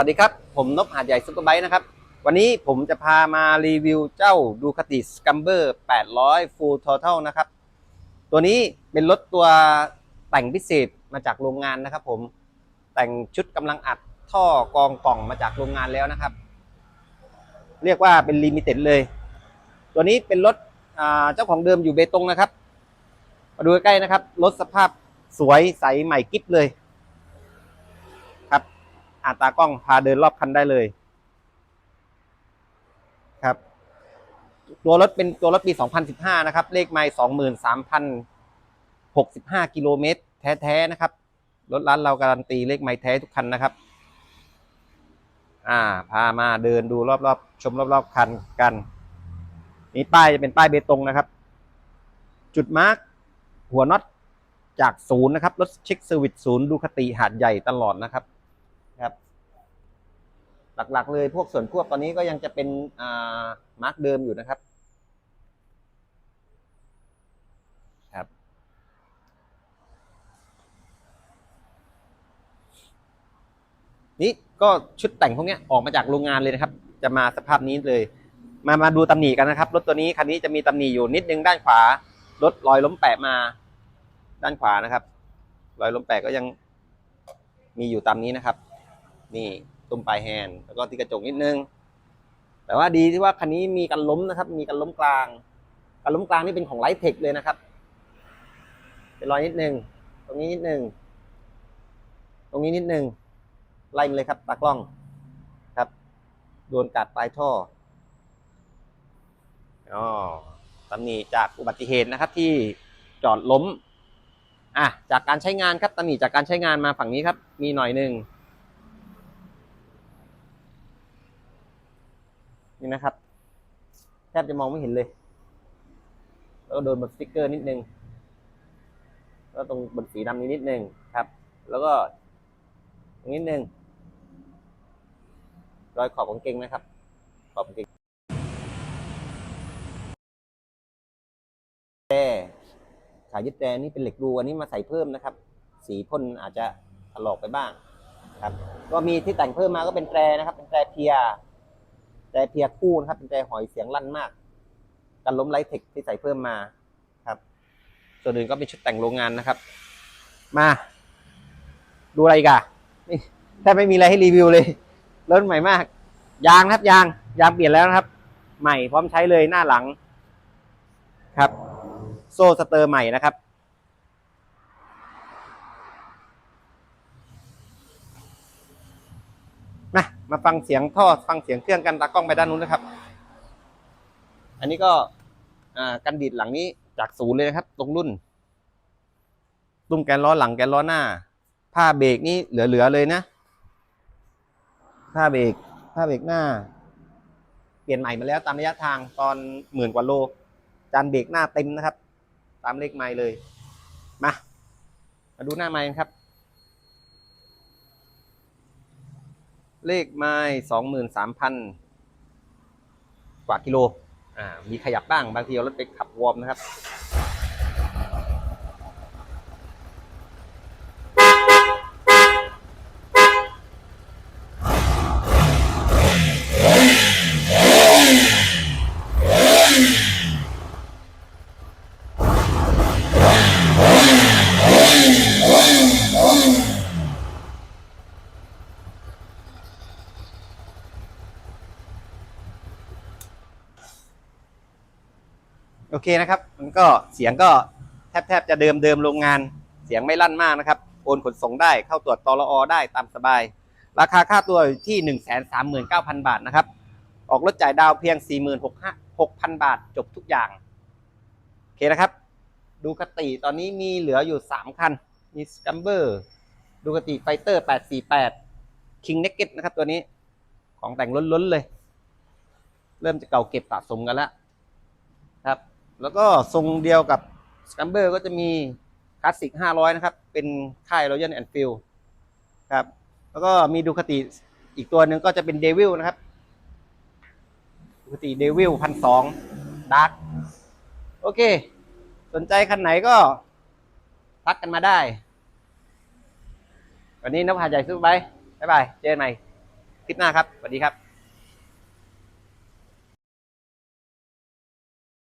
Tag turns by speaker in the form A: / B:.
A: สวัสดีครับ ผมนพหาดใหญ่ซุปเปอร์ไบค์นะครับ วันนี้ผมจะพามารีวิวเจ้าดูคาติสกัมเบอร์800 Full Total นะครับ ตัวนี้เป็นรถตัวแต่งพิเศษมาจากโรงงานนะครับผมแต่งชุดกำลังอัดท่อกองกล่องมาจากโรงงานแล้วนะครับ เรียกว่าเป็นลิมิเต็ดเลย ตัวนี้เป็นรถเจ้าของเดิมอยู่เบตงนะครับ มาดูใกล้ๆนะครับรถสภาพสวยใสใหม่กิ๊บเลย อาตากล้องพาเดินรอบคันได้เลยครับ ตัวรถเป็นตัวรถปี 2015 นะครับ เลขไมล์23,065 กิโลเมตร แท้ ๆ นะครับ รถร้านเราการันตีเลขไมล์แท้ทุกคันนะครับ อ่า พามาเดินดูรอบๆ ชมรอบๆ คันกัน นี่ป้ายจะเป็นป้ายเบตงนะครับ จุดมาร์กหัวน็อตจากศูนย์นะครับ รถเช็คเซอร์วิสศูนย์ดูคติหาดใหญ่ตลอดนะครับ ครับ หลักๆ เลยพวกส่วนควบตอนนี้ก็ยังจะเป็นอ่ามาร์กเดิมอยู่นะครับ ครับ นี่ก็ชุดแต่งพวกนี้ออกมาจากโรงงานเลยนะครับ จะมาสภาพนี้เลย มามาดูตำหนิกันนะครับรถตัวนี้คันนี้จะมีตำหนิอยู่นิดนึงด้านขวารถรอยล้มแปะมาด้านขวานะครับ รอยล้มแปะก็ยังมีอยู่ตามนี้นะครับ นี่ตุ้มปลายแฮนด์แล้วก็ที่กระจกนิดนึง แต่ว่าดีที่ว่าคันนี้มีกันล้มนะครับ มีกันล้มกลางกันล้มกลางนี่เป็นของไลท์เทคเลยนะครับ เป็นรอยนิดนึง ตรงนี้นิดนึง ตรงนี้นิดนึง ไล่มาเลยครับตากล้องครับ โดนกัดปลายท่ออ๋อตำหนิจากอุบัติเหตุนะครับที่จอดล้ม อะ จากการใช้งานครับตำหนิจากการใช้งานมาฝั่งนี้ครับ มีหน่อยหนึ่ง นี่นะครับแทบจะมองไม่เห็นเลย แล้วก็โดนบนสติ๊กเกอร์นิดนึงแล้วตรงบนสีดำนี้นิดนึงครับ แล้วก็นิดนึงรอยขอบของเกงนะครับ ขอบของเกงแต่ขายึดแต่นี่เป็นเหล็กรูอันนี้มาใส่เพิ่มนะครับ สีพ่นอาจจะถลอกไปบ้างครับ ก็มีที่แต่งเพิ่มมาก็เป็นแตรนะครับ เป็นแตรเพียร แตรเพียร์คู่นะครับเป็นแตรหอยเสียงลั่นมาก กันล้มไลท์เทคที่ใส่เพิ่มมาครับ ส่วนอื่นก็เป็นชุดแต่งโรงงานนะครับ มา ดูอะไรกันแทบไม่มีอะไรให้รีวิวเลยรถใหม่มาก ยางครับยางยางเปลี่ยนแล้วนะครับ ใหม่พร้อมใช้เลยหน้าหลังครับ โซ่สเตอร์ใหม่นะครับ มาฟังเสียงท่อฟังเสียงเครื่องกันตากล้องไปด้านนู้นนะครับ อันนี้ก็อ่ากันดีดหลังนี้จากศูนย์เลยนะครับ ตรงรุ่นตุ้มแกนล้อหลังแกนล้อหน้า ผ้าเบรกนี่เหลือๆเลยนะผ้าเบรกผ้าเบรกหน้า เปลี่ยนใหม่มาแล้วตามระยะทางตอนหมื่นกว่าโล จานเบรกหน้าเต็มนะครับ ตามเลขไมล์เลย มา มาดูหน้าไมล์กันครับ เลขไม้สองหมื่นสามพันกว่ากิโล อ่า มีขยับบ้าง บางทีเอารถไปขับวอร์มนะครับ โอเคนะครับ มันก็เสียงก็แทบแทบจะเดิมเดิมโรงงาน เสียงไม่ลั่นมากนะครับ โอนขนส่งได้เข้าตรวจตลอได้ตามสบาย ราคาค่าตัวอยู่ที่ 1 3 9 0 0 0 บาทนะครับ ออกรถจ่ายดาวเพียง 46,000 บาทจบทุกอย่าง โอเคนะครับ ดูคติตอนนี้มีเหลืออยู่ 3 คัน มีสกัมเบอร์ดูคติไฟเตอร์ 848 King Naked นะครับตัวนี้ของแต่งล้นๆเลย เริ่มจะเก่าเก็บสะสมกันแล้วครับ แล้วก็ทรงเดียวกับสกัมเบอร์ก็จะมีคลาสสิก500 นะครับ เป็นค่าย Royal Enfield ครับ แล้วก็มีดูคติอีกตัวหนึ่งก็จะเป็นเดวิลนะครับดูคติเดวิลพันสองดาร์กโอเค สนใจคันไหนก็ทักกันมาได้ วันนี้นพหาใหญ่สู้ไปบ๊ายบาย เจอกันใหม่คลิปหน้าครับ สวัสดีครับ